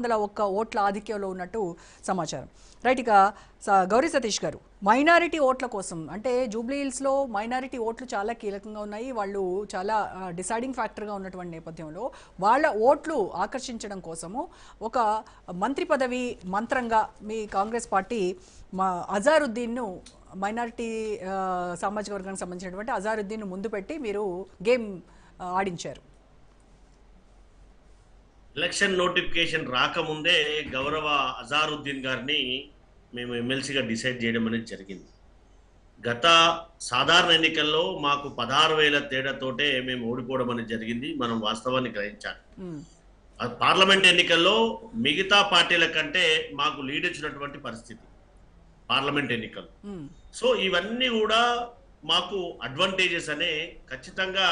వందల ఒక్క ఓట్ల ఆధిక్యంలో ఉన్నట్టు సమాచారం. రైట్ ఇక గౌరీ సతీష్ గారు మైనారిటీ ఓట్ల కోసం అంటే జూబ్లీహిల్స్లో మైనారిటీ ఓట్లు చాలా కీలకంగా ఉన్నాయి. వాళ్ళు చాలా డిసైడింగ్ ఫ్యాక్టర్గా ఉన్నటువంటి నేపథ్యంలో వాళ్ళ ఓట్లు ఆకర్షించడం కోసము ఒక మంత్రి పదవి మంత్రంగా మీ కాంగ్రెస్ పార్టీ మా అజారుద్దీన్ను మైనారిటీ సామాజిక వర్గానికి సంబంధించినటువంటి అజారుద్దీన్ ముందు పెట్టి మీరు గేమ్ ఆడించారు. ఎలక్షన్ నోటిఫికేషన్ రాకముందే గౌరవ అజారుద్దీన్ గారిని మేము ఎమ్మెల్సీగా డిసైడ్ చేయడం అనేది జరిగింది. గత సాధారణ ఎన్నికల్లో మాకు పదహారు వేల తేడాతోటే మేము ఓడిపోవడం అనేది జరిగింది. మనం వాస్తవాన్ని గ్రహించాలి. పార్లమెంట్ ఎన్నికల్లో మిగతా పార్టీల కంటే మాకు లీడ్ ఇచ్చినటువంటి పరిస్థితి పార్లమెంట్ ఎన్నికలు. సో ఇవన్నీ కూడా మాకు అడ్వాంటేజెస్ అనే ఖచ్చితంగా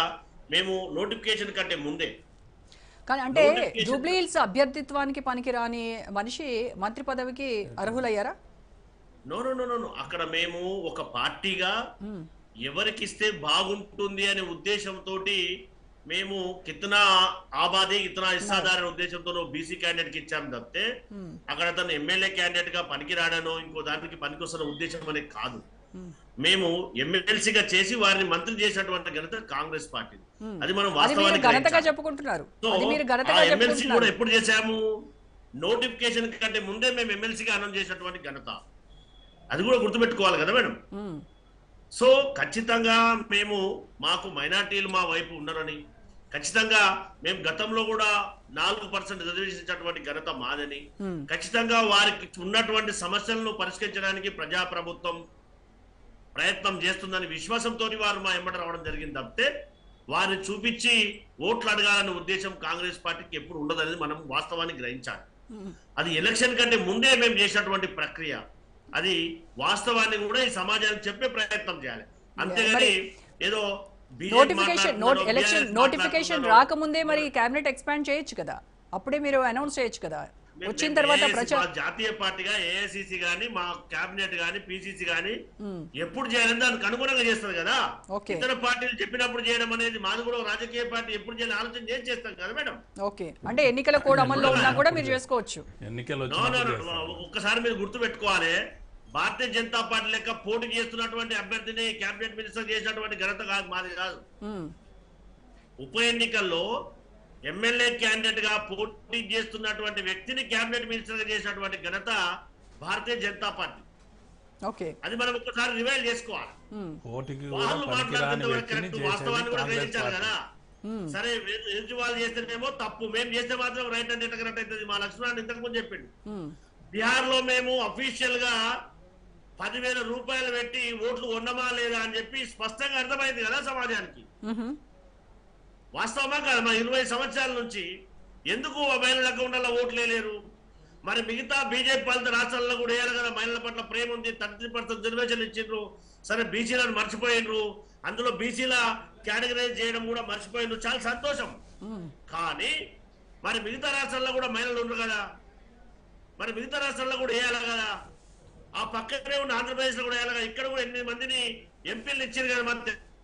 మేము నోటిఫికేషన్ కంటే ముందే కానీ అంటే జూబ్లీహిల్స్ అభ్యర్థిత్వానికి పనికిరాని మనిషి మంత్రి పదవికి అర్హులయ్యారా? No no no no. అక్కడ మేము ఒక పార్టీగా మ్, ఎవరికి ఇస్తే బాగుంటుంది అనే ఉద్దేశంతో మేము కితనా ఆబాదే ఇతనా ఇస్తాదారనే ఉద్దేశంతో బీసీ క్యాండిడేట్కి ఇచ్చాము తప్పితే మ్, అక్కడ తను ఎమ్మెల్యే క్యాండిడేట్గా పనికిరాడనో ఇంకో దానికి పనికొస్తున్న ఉద్దేశం అనేది కాదు. మేము ఎమ్మెల్సీగా చేసి వారిని మంత్రి చేసినటువంటి ఘనత కాంగ్రెస్ పార్టీ. అది మనం వాస్తవానికి. చెప్పుకుంటున్నారు. ఎమ్మెల్సీ కూడా ఎప్పుడు చేశాము? నోటిఫికేషన్ కంటే ముందే మేము ఎమ్మెల్సీగా అనౌన్స్ చేసినటువంటి ఘనత. అది కూడా గుర్తుపెట్టుకోవాలి కదా మేడం? సో ఖచ్చితంగా మేము మాకు మైనార్టీలు మా వైపు ఉన్నారని ఖచ్చితంగా మేము గతంలో కూడా నాలుగు పర్సెంట్ రిజర్వేషన్ ఘనత మాదని ఖచ్చితంగా వారికి ఉన్నటువంటి సమస్యలను పరిష్కరించడానికి ప్రజాప్రభుత్వం ప్రయత్నం చేస్తుందని విశ్వాసంతో వారు మా ఎంబట రావడం జరిగింది తప్పితే వారిని చూపించి ఓట్లు అడగాలనే ఉద్దేశం కాంగ్రెస్ పార్టీకి ఎప్పుడు ఉండదనేది మనం వాస్తవాన్ని గ్రహించాలి. అది ఎలక్షన్ కంటే ముందే మేము చేసినటువంటి ప్రక్రియ. అది వాస్తవాన్ని కూడా ఈ సమాజానికి చెప్పే ప్రయత్నం చేయాలి. అంతేగాని ఏదో నోటిఫికేషన్ ఎలక్షన్ నోటిఫికేషన్ రాకముందే మరి కేబినెట్ ఎక్స్పాండ్ చేయొచ్చు కదా. అప్పుడే మీరు అనౌన్స్ చేయొచ్చు కదా. వచ్చిన తర్వాత జాతీయ పార్టీగా ఏఐసిసి గాని మా కేబినెట్ గాని పిసిసి గాని ఎప్పుడు చేయాలని దానికి అనుగుణంగా చేస్తారు కదా. ఇతర పార్టీలు చెప్పినప్పుడు చేయడం అనేది మాది కూడా రాజకీయ పార్టీ ఎప్పుడు చేయాలి ఆలోచన చేసి చేస్తాం కదా మేడం. ఓకే. అంటే ఎన్నికల కోడ్ అమల్లో ఉన్నా కూడా మీరు చేసుకోవచ్చు. ఎన్నికలు. ఒక్కసారి మీరు గుర్తు పెట్టుకోవాలి భారతీయ జనతా పార్టీ లెక్క పోటీ చేస్తున్నటువంటి అభ్యర్థిని కేబినెట్ మినిస్టర్ చేసినటువంటి ఘనత కాదు మాది కాదు. ఉప ఎన్నికల్లో ఎమ్మెల్యే క్యాండిడేట్గా పోటీ చేస్తున్నటువంటి వ్యక్తిని కేబినెట్ మినిస్టర్గా చేసినటువంటి ఘనత భారతీయ జనతా పార్టీ. ఓకే. అది మనం ఒక్కసారి రివైల్ చేసుకోవాలి. వాళ్ళు మాట్లాడుతున్న వాస్తవాన్ని కూడా గ్రహించాలి కదా. సరే ఎదు- ఎదుటి వాళ్ళు చేస్తేనేమో తప్పు. మేము చేస్తే మాత్రం రైట్ అంటే కరెక్ట్ అవుతుంది. మా లక్ష్మణ్ ఇంతకు ముందు చెప్పిండు. బీహార్లో మేము అఫీషియల్గా పదివేల రూపాయలు పెట్టి ఓట్లు ఉన్నమా లేదా అని చెప్పి స్పష్టంగా అర్థమైంది కదా సమాజానికి. వాస్తవమా కాదు మన ఇరవై సంవత్సరాల నుంచి ఎందుకు మహిళల అకౌంట్లలో ఓట్లు వేయలేరు? మరి మిగతా బీజేపీ పాలిత రాష్ట్రాల్లో కూడా వేయాలి కదా మహిళల పట్ల ప్రేమ ఉంది థర్టీ పర్సెంట్ రిజర్వేషన్ ఇచ్చిండ్రు సరే బీసీలను మర్చిపోయిండ్రు అందులో బీసీల కేటగరైజ్ చేయడం కూడా మర్చిపోయిండ్రు చాలా సంతోషం. మ్, కానీ మరి మిగతా రాష్ట్రాల్లో కూడా మహిళలు ఉండరు కదా? మరి మిగతా రాష్ట్రాల్లో కూడా వేయాలి కదా? ఆ పక్కనే ఉన్న ఆంధ్రప్రదేశ్లో కూడా వేయాలి కదా? ఇక్కడ కూడా ఎనిమిది మందిని ఎంపీలు ఇచ్చారు కదా మన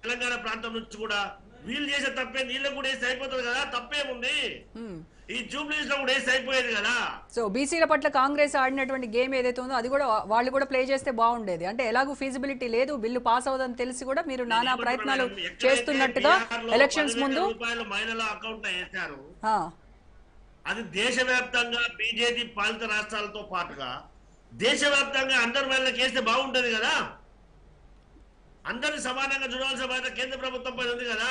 తెలంగాణ ప్రాంతం నుంచి కూడా. వీళ్ళు చేసే తప్పే వీళ్ళకి కూడా వేస్తే అయిపోతుంది కదా? తప్పేముంది. ఈ జూబ్లీస్లో కూడా వేస్తే అయిపోయేది కదా? సో బీసీల పట్ల కాంగ్రెస్ ఆడినటువంటి గేమ్ ఏదైతే ఉందో అది కూడా వాళ్ళు కూడా ప్లే చేస్తే బాగుండేది. అంటే ఎలాగూ ఫీజిబిలిటీ లేదు బిల్లు పాస్ అవ్వదని తెలిసి కూడా మీరు నానా ప్రయత్నాలు చేస్తున్నట్టుగా ఎలక్షన్స్ 10,000 ముందు మహిళల అకౌంట్ వేశారు అది దేశవ్యాప్తంగా బీజేపీ పాలిత రాష్ట్రాలతో పాటుగా దేశవ్యాప్తంగా అందరి మహిళలకు వేస్తే బాగుంటది కదా? అందరిని సమానంగా చూడాల్సిన బాధ్యత కేంద్ర ప్రభుత్వం పైన ఉంది కదా?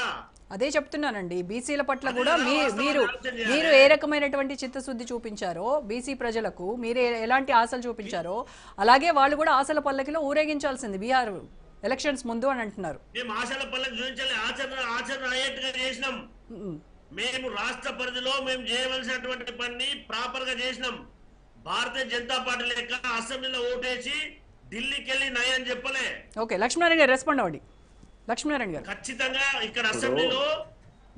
అదే చెప్తున్నానండి. బీసీల పట్ల కూడా మీరు. మీరు ఏ రకమైనటువంటి చిత్తశుద్ధి చూపించారో బీసీ ప్రజలకు మీరు ఎలాంటి ఆశలు చూపించారో అలాగే వాళ్ళు కూడా ఆశల పల్లకిలో ఊరేగించాల్సింది బీహార్ ఎలక్షన్స్ ముందు అని అంటున్నారు. మేము ఆశల పల్లెకి చూపించాలి. ఆచరణ ఆచరణ అయ్యేట్టుగా చేసినాం. మేము రాష్ట్ర పరిధిలో మేము చేయవలసినటువంటి పని ప్రాపర్గా చేసినాం. భారతీయ జనతా పార్టీ లెక్క అసెంబ్లీలో ఓటేసి ఢిల్లీకి వెళ్ళి నయ చెప్పలే. ఓకే లక్ష్మీనారాయణ గారు రెస్పాండ్ అవ్వండి. లక్ష్మీనారాయణ గారు. ఖచ్చితంగా ఇక్కడ అసెంబ్లీలో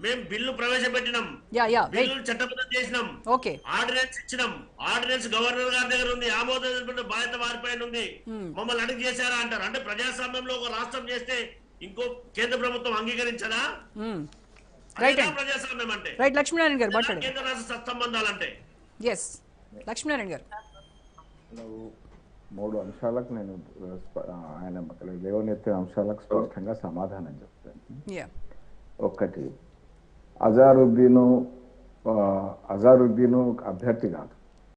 మేము bill ప్రవేశపెట్టినాం. Yeah yeah wait. Bill చట్టబద్ధం చేసినాం. ఓకే. ఆర్డినెన్స్ ఇచ్చినాం. ఆర్డినెన్స్ గవర్నర్ గారి దగ్గర ఉంది. ఆమోదించిన బాధ్యత వారిపైన ఉంది. మమ్మల్ని అడిగి చేశారా అంటారు. అంటే ప్రజాస్వామ్యంలో ఒక రాష్ట్రం చేస్తే ఇంకో కేంద్ర ప్రభుత్వం అంగీకరించదా? ప్రజాస్వామ్యం అంటే. రైట్ లక్ష్మీనారాయణ గారు కేంద్ర రాష్ట్ర సత్సంబంధాలంటే ఎస్ లక్ష్మీనారాయణ గారు. మూడు అంశాలకు నేను ఆయన లేవనెత్తిన అంశాలకు స్పష్టంగా సమాధానం చెప్తాను. యా ఒక్కటి అజారుద్దీను అజారుద్దీను అభ్యర్థి కాదు.